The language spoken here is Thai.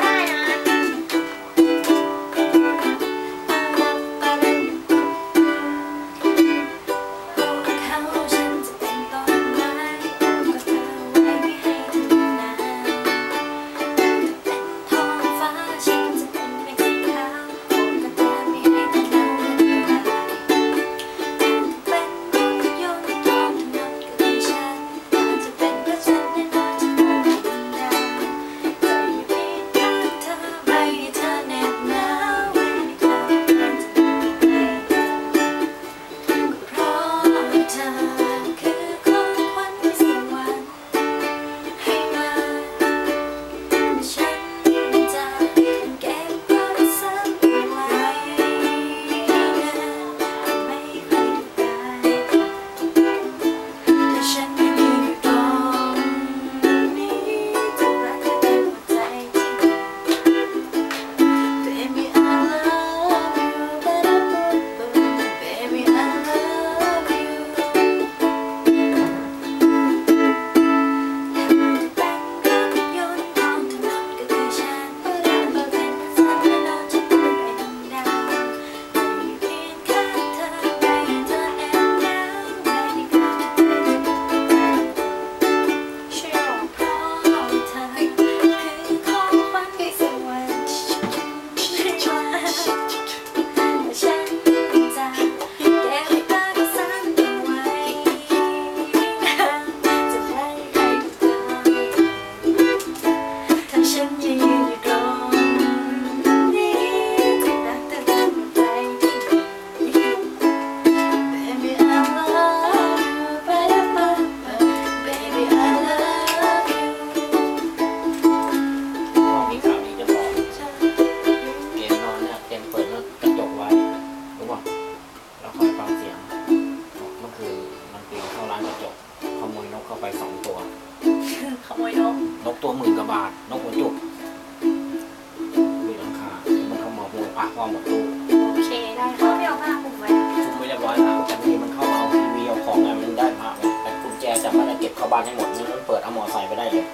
Bye. าไปสองตัว ขโมยนกนกตัวหมื่นกว่าบาท นกหัวจุกมีหลังคามันเข้ามาหัวปากว่าหมดตู้โอเคได้ค่ะพี่เอาผ้าคลุมไว้จุ่มไม่เรียบร้อยแล้วแต่บางทีมันเข้าเอาทีวีเอาของอะไรมันได้มาแต่กุญแจจะไม่ได้เก็บเข้าบ้านให้หมดนี่มันเปิดเอาหมอใส่ไปได้เลย